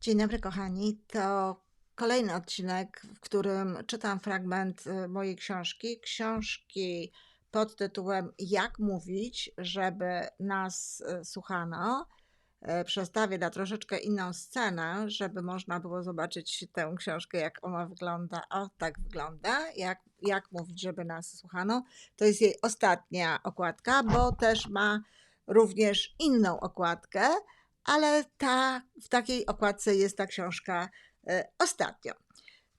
Dzień dobry, kochani. To kolejny odcinek, w którym czytam fragment y, mojej książki. Książki pod tytułem Jak mówić, żeby nas y, słuchano. Y, Przestawię na troszeczkę inną scenę, żeby można było zobaczyć tę książkę, jak ona wygląda. O, tak wygląda. Jak, jak mówić, żeby nas słuchano. To jest jej ostatnia okładka, bo też ma również inną okładkę ale ta, w takiej okładce jest ta książka e, ostatnio.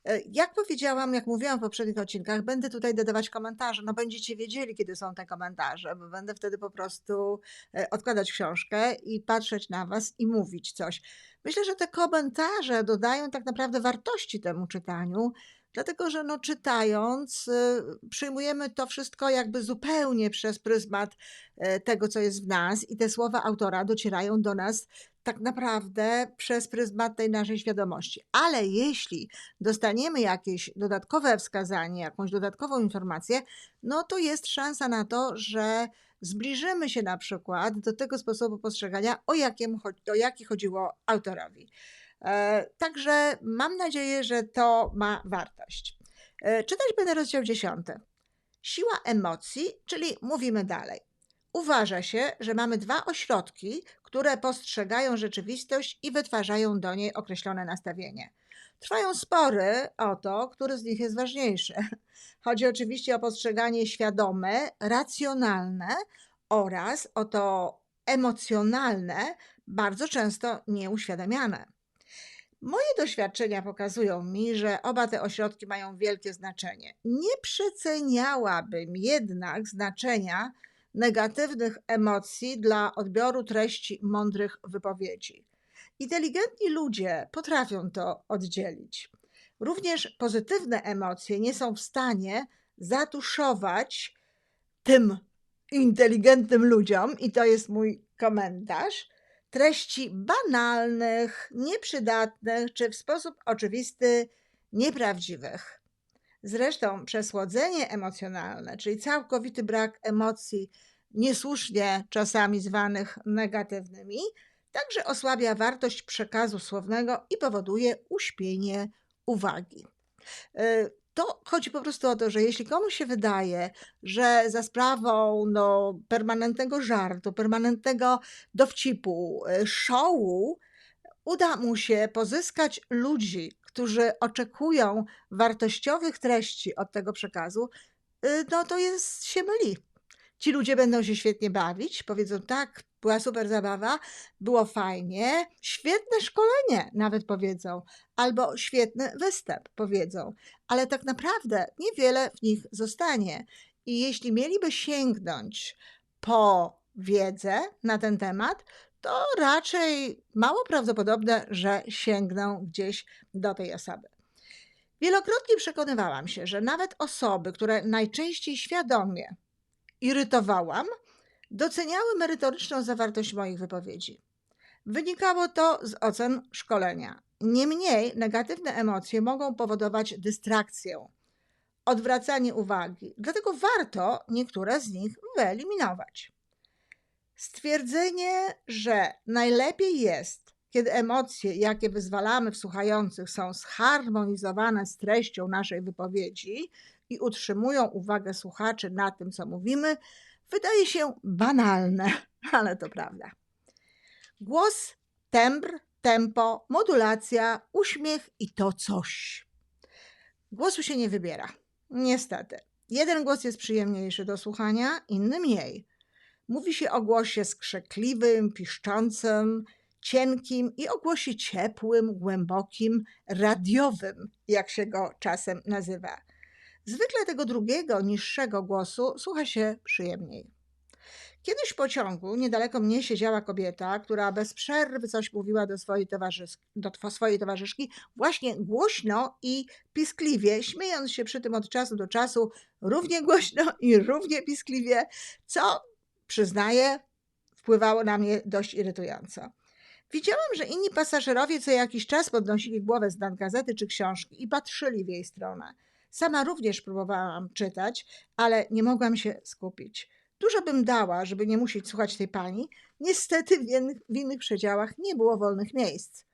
E, Jak powiedziałam, jak mówiłam w poprzednich odcinkach, będę tutaj dodawać komentarze. No będziecie wiedzieli, kiedy są te komentarze, bo będę wtedy po prostu e, odkładać książkę i patrzeć na Was i mówić coś. Myślę, że te komentarze dodają tak naprawdę wartości temu czytaniu, dlatego że no, czytając y, przyjmujemy to wszystko jakby zupełnie przez pryzmat e, tego, co jest w nas i te słowa autora docierają do nas tak naprawdę przez pryzmat tej naszej świadomości. Ale jeśli dostaniemy jakieś dodatkowe wskazanie, jakąś dodatkową informację, no to jest szansa na to, że zbliżymy się na przykład do tego sposobu postrzegania, o, jakim, o jaki chodziło autorowi. E, Także mam nadzieję, że to ma wartość. E, Czytać będę rozdział 10. Siła emocji, czyli mówimy dalej. Uważa się, że mamy dwa ośrodki, które postrzegają rzeczywistość i wytwarzają do niej określone nastawienie. Trwają spory o to, który z nich jest ważniejszy. Chodzi oczywiście o postrzeganie świadome, racjonalne oraz o to emocjonalne, bardzo często nieuświadamiane. Moje doświadczenia pokazują mi, że oba te ośrodki mają wielkie znaczenie. Nie przeceniałabym jednak znaczenia negatywnych emocji dla odbioru treści mądrych wypowiedzi. Inteligentni ludzie potrafią to oddzielić. Również pozytywne emocje nie są w stanie zatuszować tym inteligentnym ludziom, i to jest mój komentarz, treści banalnych, nieprzydatnych czy w sposób oczywisty nieprawdziwych. Zresztą przesłodzenie emocjonalne, czyli całkowity brak emocji, niesłusznie czasami zwanych negatywnymi, także osłabia wartość przekazu słownego i powoduje uśpienie uwagi. To chodzi po prostu o to, że jeśli komuś się wydaje, że za sprawą no, permanentnego żartu, permanentnego dowcipu, y, showu, uda mu się pozyskać ludzi, którzy oczekują wartościowych treści od tego przekazu, y, no to jest się myli. Ci ludzie będą się świetnie bawić, powiedzą tak, była super zabawa, było fajnie, świetne szkolenie nawet powiedzą, albo świetny występ powiedzą, ale tak naprawdę niewiele w nich zostanie. I jeśli mieliby sięgnąć po wiedzę na ten temat, to raczej mało prawdopodobne, że sięgną gdzieś do tej osoby. Wielokrotnie przekonywałam się, że nawet osoby, które najczęściej świadomie irytowałam, doceniały merytoryczną zawartość moich wypowiedzi. Wynikało to z ocen szkolenia. Niemniej negatywne emocje mogą powodować dystrakcję, odwracanie uwagi, dlatego warto niektóre z nich wyeliminować. Stwierdzenie, że najlepiej jest, kiedy emocje, jakie wyzwalamy w słuchających, są zharmonizowane z treścią naszej wypowiedzi i utrzymują uwagę słuchaczy na tym, co mówimy, wydaje się banalne, ale to prawda. Głos, tembr, tempo, modulacja, uśmiech i to coś. Głosu się nie wybiera. Niestety. Jeden głos jest przyjemniejszy do słuchania, inny mniej. Mówi się o głosie skrzekliwym, piszczącym, cienkim i o głosie ciepłym, głębokim, radiowym, jak się go czasem nazywa. Zwykle tego drugiego, niższego głosu słucha się przyjemniej. Kiedyś w pociągu niedaleko mnie siedziała kobieta, która bez przerwy coś mówiła do swojej, do swojej towarzyszki, właśnie głośno i piskliwie, śmiejąc się przy tym od czasu do czasu równie głośno i równie piskliwie, co przyznaję, wpływało na mnie dość irytująco. Widziałam, że inni pasażerowie co jakiś czas podnosili głowę z dan gazety czy książki i patrzyli w jej stronę. Sama również próbowałam czytać, ale nie mogłam się skupić. Dużo bym dała, żeby nie musieć słuchać tej pani. Niestety w innych, w innych przedziałach nie było wolnych miejsc.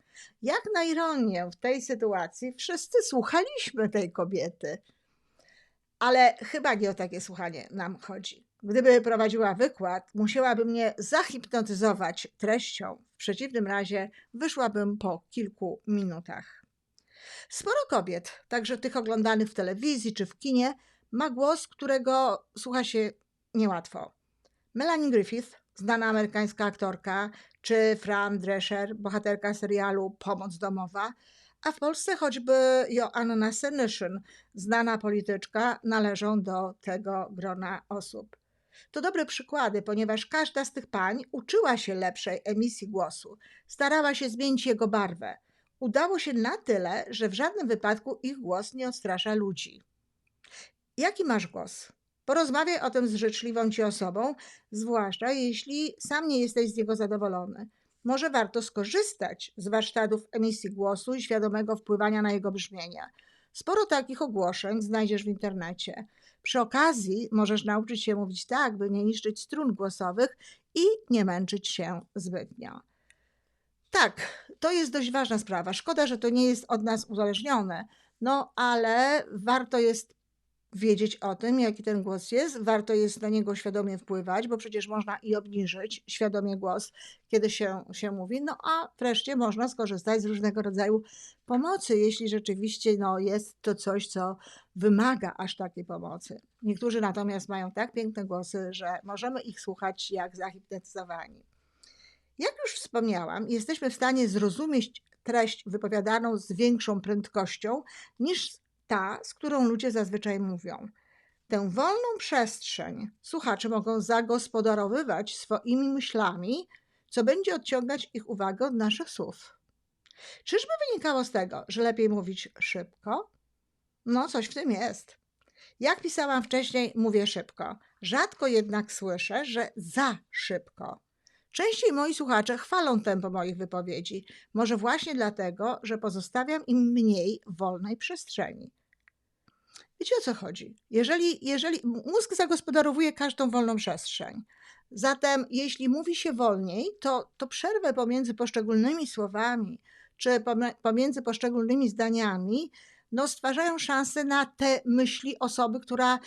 Jak na ironię w tej sytuacji wszyscy słuchaliśmy tej kobiety. Ale chyba nie o takie słuchanie nam chodzi. Gdyby prowadziła wykład, musiałaby mnie zahipnotyzować treścią. W przeciwnym razie wyszłabym po kilku minutach. Sporo kobiet, także tych oglądanych w telewizji czy w kinie, ma głos, którego słucha się niełatwo. Melanie Griffith, znana amerykańska aktorka, czy Fran Drescher, bohaterka serialu Pomoc domowa, a w Polsce choćby Joanna Senyszyn, znana polityczka, należą do tego grona osób. To dobre przykłady, ponieważ każda z tych pań uczyła się lepszej emisji głosu, starała się zmienić jego barwę. Udało się na tyle, że w żadnym wypadku ich głos nie odstrasza ludzi. Jaki masz głos? Porozmawiaj o tym z życzliwą ci osobą, zwłaszcza jeśli sam nie jesteś z niego zadowolony. Może warto skorzystać z warsztatów emisji głosu i świadomego wpływania na jego brzmienie. Sporo takich ogłoszeń znajdziesz w internecie. Przy okazji możesz nauczyć się mówić tak, by nie niszczyć strun głosowych i nie męczyć się zbytnio. Tak, to jest dość ważna sprawa. Szkoda, że to nie jest od nas uzależnione, no ale warto jest wiedzieć o tym, jaki ten głos jest. Warto jest na niego świadomie wpływać, bo przecież można i obniżyć świadomie głos, kiedy się, się mówi. No a wreszcie można skorzystać z różnego rodzaju pomocy, jeśli rzeczywiście no, jest to coś, co wymaga aż takiej pomocy. Niektórzy natomiast mają tak piękne głosy, że możemy ich słuchać jak zahipnotyzowani. Jak już wspomniałam, jesteśmy w stanie zrozumieć treść wypowiadaną z większą prędkością niż ta, z którą ludzie zazwyczaj mówią. Tę wolną przestrzeń słuchacze mogą zagospodarowywać swoimi myślami, co będzie odciągać ich uwagę od naszych słów. Czyżby wynikało z tego, że lepiej mówić szybko? No, coś w tym jest. Jak pisałam wcześniej, mówię szybko. Rzadko jednak słyszę, że za szybko. Częściej moi słuchacze chwalą tempo moich wypowiedzi, może właśnie dlatego, że pozostawiam im mniej wolnej przestrzeni. Wiecie o co chodzi? Jeżeli, jeżeli mózg zagospodarowuje każdą wolną przestrzeń, zatem jeśli mówi się wolniej, to, to przerwę pomiędzy poszczególnymi słowami czy pomiędzy poszczególnymi zdaniami no, stwarzają szansę na te myśli osoby, która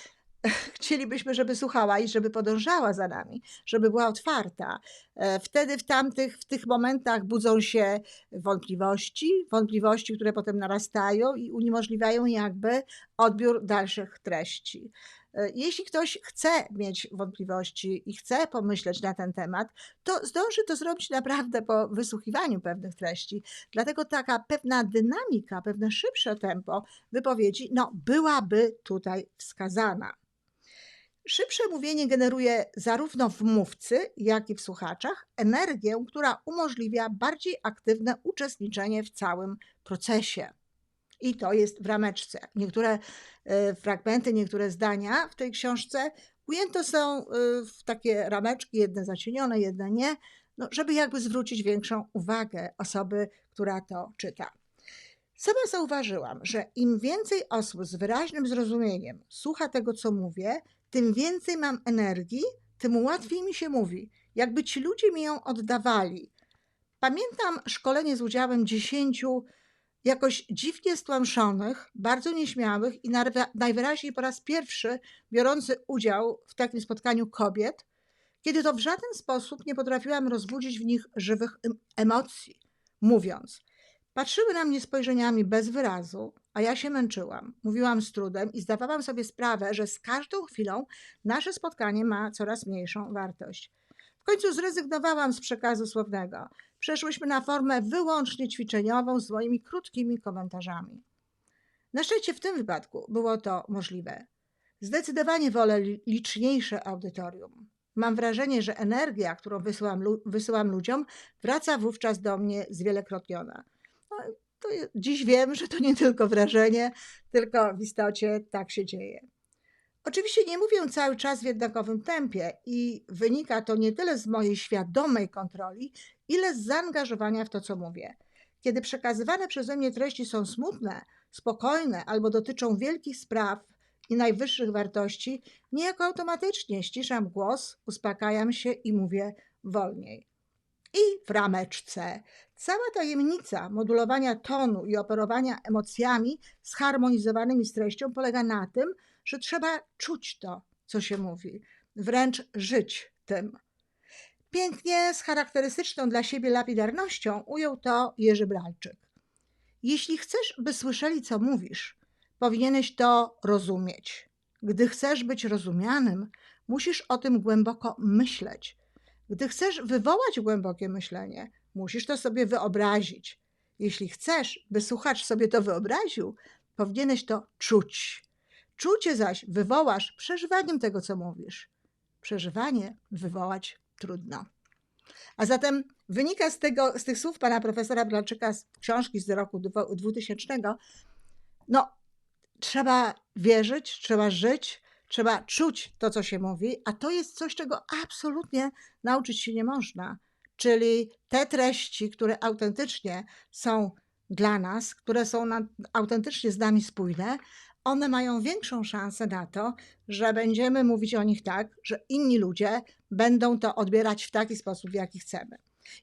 chcielibyśmy, żeby słuchała i żeby podążała za nami, żeby była otwarta. E, wtedy w tamtych, w tych momentach budzą się wątpliwości, wątpliwości, które potem narastają i uniemożliwiają jakby odbiór dalszych treści. E, jeśli ktoś chce mieć wątpliwości i chce pomyśleć na ten temat, to zdąży to zrobić naprawdę po wysłuchiwaniu pewnych treści. Dlatego taka pewna dynamika, pewne szybsze tempo wypowiedzi no, byłaby tutaj wskazana. Szybsze mówienie generuje zarówno w mówcy, jak i w słuchaczach energię, która umożliwia bardziej aktywne uczestniczenie w całym procesie. I to jest w rameczce. Niektóre e, fragmenty, niektóre zdania w tej książce ujęte są e, w takie rameczki, jedne zacienione, jedne nie, no, żeby jakby zwrócić większą uwagę osoby, która to czyta. Sama zauważyłam, że im więcej osób z wyraźnym zrozumieniem słucha tego, co mówię, tym więcej mam energii, tym łatwiej mi się mówi, jakby ci ludzie mi ją oddawali. Pamiętam szkolenie z udziałem dziesięciu jakoś dziwnie stłamszonych, bardzo nieśmiałych i najwyraźniej po raz pierwszy biorący udział w takim spotkaniu kobiet, kiedy to w żaden sposób nie potrafiłam rozbudzić w nich żywych emocji, mówiąc: Patrzyły na mnie spojrzeniami bez wyrazu, a ja się męczyłam. Mówiłam z trudem i zdawałam sobie sprawę, że z każdą chwilą nasze spotkanie ma coraz mniejszą wartość. W końcu zrezygnowałam z przekazu słownego. Przeszłyśmy na formę wyłącznie ćwiczeniową z moimi krótkimi komentarzami. Na szczęście w tym wypadku było to możliwe. Zdecydowanie wolę liczniejsze audytorium. Mam wrażenie, że energia, którą wysyłam, wysyłam ludziom, wraca wówczas do mnie zwielokrotniona to dziś wiem, że to nie tylko wrażenie, tylko w istocie tak się dzieje. Oczywiście nie mówię cały czas w jednakowym tempie i wynika to nie tyle z mojej świadomej kontroli, ile z zaangażowania w to, co mówię. Kiedy przekazywane przeze mnie treści są smutne, spokojne albo dotyczą wielkich spraw i najwyższych wartości, niejako automatycznie ściszam głos, uspokajam się i mówię wolniej. I w rameczce Cała tajemnica modulowania tonu i operowania emocjami zharmonizowanymi z treścią polega na tym, że trzeba czuć to, co się mówi, wręcz żyć tym. Pięknie, z charakterystyczną dla siebie lapidarnością ujął to Jerzy Bralczyk. Jeśli chcesz, by słyszeli, co mówisz, powinieneś to rozumieć. Gdy chcesz być rozumianym, musisz o tym głęboko myśleć. Gdy chcesz wywołać głębokie myślenie, musisz to sobie wyobrazić. Jeśli chcesz, by słuchacz sobie to wyobraził, powinieneś to czuć. Czucie zaś wywołasz przeżywaniem tego, co mówisz. Przeżywanie wywołać trudno. A zatem wynika z, tego, z tych słów pana profesora Blanczyka z książki z roku 2000, no trzeba wierzyć, trzeba żyć, trzeba czuć to, co się mówi, a to jest coś, czego absolutnie nauczyć się nie można. Czyli te treści, które autentycznie są dla nas, które są na, autentycznie z nami spójne, one mają większą szansę na to, że będziemy mówić o nich tak, że inni ludzie będą to odbierać w taki sposób, w jaki chcemy.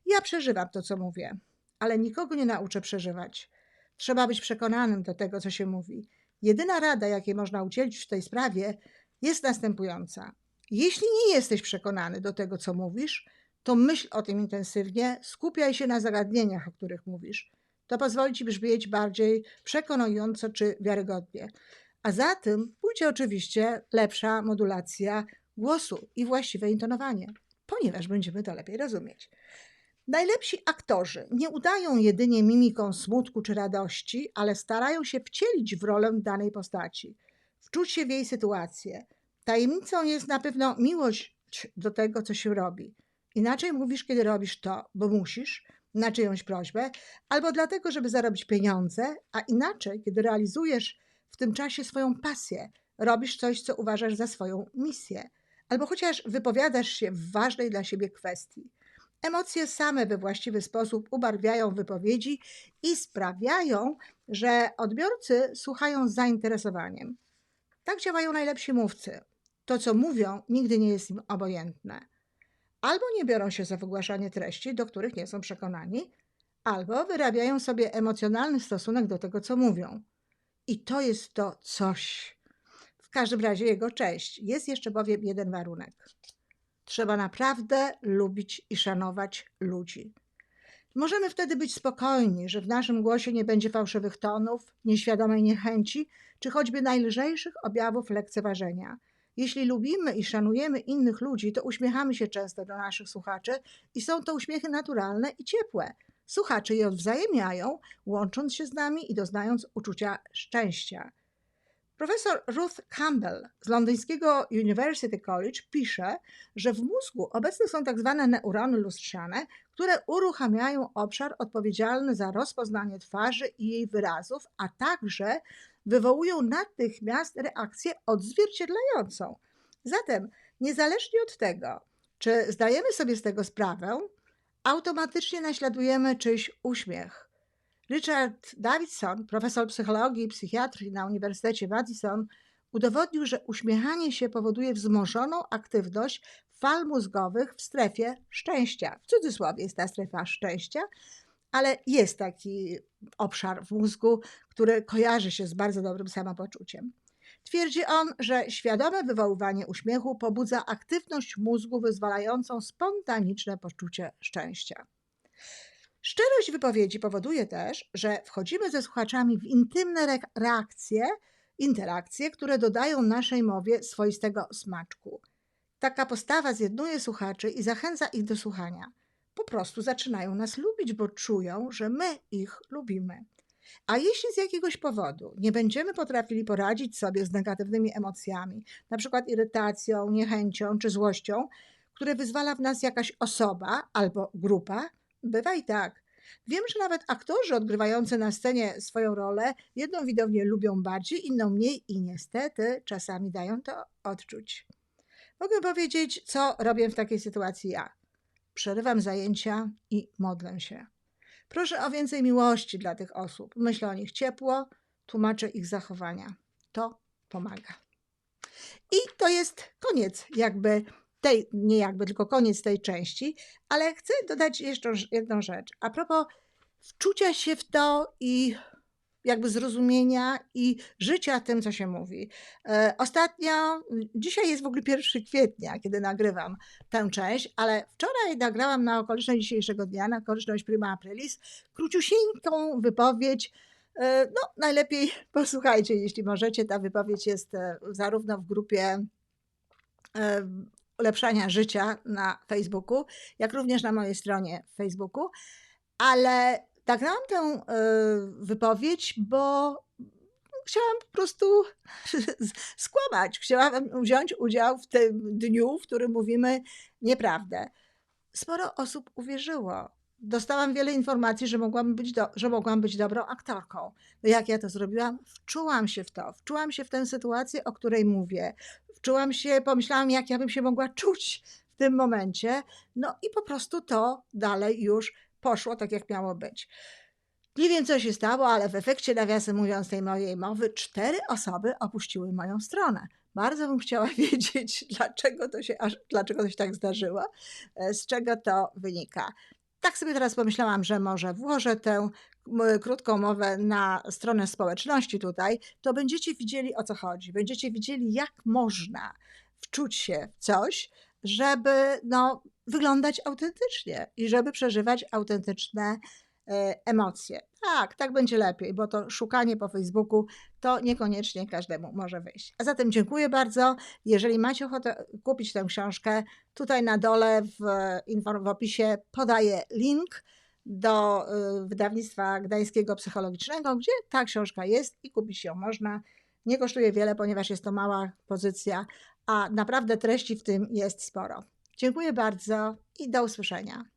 Ja przeżywam to, co mówię, ale nikogo nie nauczę przeżywać. Trzeba być przekonanym do tego, co się mówi. Jedyna rada, jakiej można udzielić w tej sprawie, jest następująca. Jeśli nie jesteś przekonany do tego, co mówisz, to myśl o tym intensywnie, skupiaj się na zagadnieniach, o których mówisz. To pozwoli ci brzmieć bardziej przekonująco czy wiarygodnie. A za tym pójdzie oczywiście lepsza modulacja głosu i właściwe intonowanie, ponieważ będziemy to lepiej rozumieć. Najlepsi aktorzy nie udają jedynie mimiką smutku czy radości, ale starają się wcielić w rolę danej postaci, wczuć się w jej sytuację. Tajemnicą jest na pewno miłość do tego, co się robi. Inaczej mówisz, kiedy robisz to, bo musisz, na czyjąś prośbę, albo dlatego, żeby zarobić pieniądze, a inaczej, kiedy realizujesz w tym czasie swoją pasję, robisz coś, co uważasz za swoją misję, albo chociaż wypowiadasz się w ważnej dla siebie kwestii. Emocje same we właściwy sposób ubarwiają wypowiedzi i sprawiają, że odbiorcy słuchają z zainteresowaniem. Tak działają najlepsi mówcy. To, co mówią, nigdy nie jest im obojętne albo nie biorą się za wygłaszanie treści, do których nie są przekonani, albo wyrabiają sobie emocjonalny stosunek do tego, co mówią. I to jest to coś. W każdym razie jego cześć. Jest jeszcze bowiem jeden warunek. Trzeba naprawdę lubić i szanować ludzi. Możemy wtedy być spokojni, że w naszym głosie nie będzie fałszywych tonów, nieświadomej niechęci, czy choćby najlżejszych objawów lekceważenia – jeśli lubimy i szanujemy innych ludzi, to uśmiechamy się często do naszych słuchaczy i są to uśmiechy naturalne i ciepłe. Słuchacze je odwzajemniają, łącząc się z nami i doznając uczucia szczęścia. Profesor Ruth Campbell z londyńskiego University College pisze, że w mózgu obecne są tak zwane neurony lustrzane, które uruchamiają obszar odpowiedzialny za rozpoznanie twarzy i jej wyrazów, a także wywołują natychmiast reakcję odzwierciedlającą. Zatem, niezależnie od tego, czy zdajemy sobie z tego sprawę, automatycznie naśladujemy czyjś uśmiech. Richard Davidson, profesor psychologii i psychiatrii na Uniwersytecie Madison, udowodnił, że uśmiechanie się powoduje wzmożoną aktywność fal mózgowych w strefie szczęścia. W cudzysłowie jest ta strefa szczęścia, ale jest taki obszar w mózgu, który kojarzy się z bardzo dobrym samopoczuciem. Twierdzi on, że świadome wywoływanie uśmiechu pobudza aktywność mózgu wyzwalającą spontaniczne poczucie szczęścia. Szczerość wypowiedzi powoduje też, że wchodzimy ze słuchaczami w intymne reakcje, interakcje, które dodają naszej mowie swoistego smaczku. Taka postawa zjednuje słuchaczy i zachęca ich do słuchania po prostu zaczynają nas lubić, bo czują, że my ich lubimy. A jeśli z jakiegoś powodu nie będziemy potrafili poradzić sobie z negatywnymi emocjami, na przykład irytacją, niechęcią czy złością, które wyzwala w nas jakaś osoba albo grupa, bywa i tak. Wiem, że nawet aktorzy odgrywający na scenie swoją rolę jedną widownię lubią bardziej, inną mniej i niestety czasami dają to odczuć. Mogę powiedzieć, co robię w takiej sytuacji ja przerywam zajęcia i modlę się. Proszę o więcej miłości dla tych osób. Myślę o nich ciepło, tłumaczę ich zachowania. To pomaga. I to jest koniec jakby tej, nie jakby, tylko koniec tej części, ale chcę dodać jeszcze jedną rzecz. A propos wczucia się w to i jakby zrozumienia i życia tym, co się mówi. E, Ostatnio, dzisiaj jest w ogóle 1 kwietnia, kiedy nagrywam tę część, ale wczoraj nagrałam na okoliczność dzisiejszego dnia, na okoliczność Prima Aprilis, króciusieńką wypowiedź. E, No, najlepiej posłuchajcie, jeśli możecie. Ta wypowiedź jest e, zarówno w grupie ulepszania życia na Facebooku, jak również na mojej stronie Facebooku, ale nagrałam tę e, wypowiedź, bo chciałam po prostu skłamać. Chciałam wziąć udział w tym dniu, w którym mówimy nieprawdę. Sporo osób uwierzyło. Dostałam wiele informacji, że mogłam być, do, że mogłam być dobrą aktorką. No jak ja to zrobiłam? Wczułam się w to, wczułam się w tę sytuację, o której mówię. Wczułam się, pomyślałam, jak ja bym się mogła czuć w tym momencie. No i po prostu to dalej już poszło tak, jak miało być. Nie wiem, co się stało, ale w efekcie, nawiasem mówiąc, tej mojej mowy, cztery osoby opuściły moją stronę. Bardzo bym chciała wiedzieć, dlaczego to się, dlaczego to się tak zdarzyło, e, z czego to wynika. Tak sobie teraz pomyślałam, że może włożę tę krótką mowę na stronę społeczności tutaj, to będziecie widzieli o co chodzi. Będziecie widzieli, jak można wczuć się w coś, żeby no, wyglądać autentycznie i żeby przeżywać autentyczne e, emocje. Tak, tak będzie lepiej, bo to szukanie po Facebooku to niekoniecznie każdemu może wyjść. A zatem dziękuję bardzo. Jeżeli macie ochotę kupić tę książkę, tutaj na dole w, w opisie podaję link do y, wydawnictwa Gdańskiego Psychologicznego, gdzie ta książka jest i kupić ją można. Nie kosztuje wiele, ponieważ jest to mała pozycja, a naprawdę treści w tym jest sporo. Dziękuję bardzo i do usłyszenia.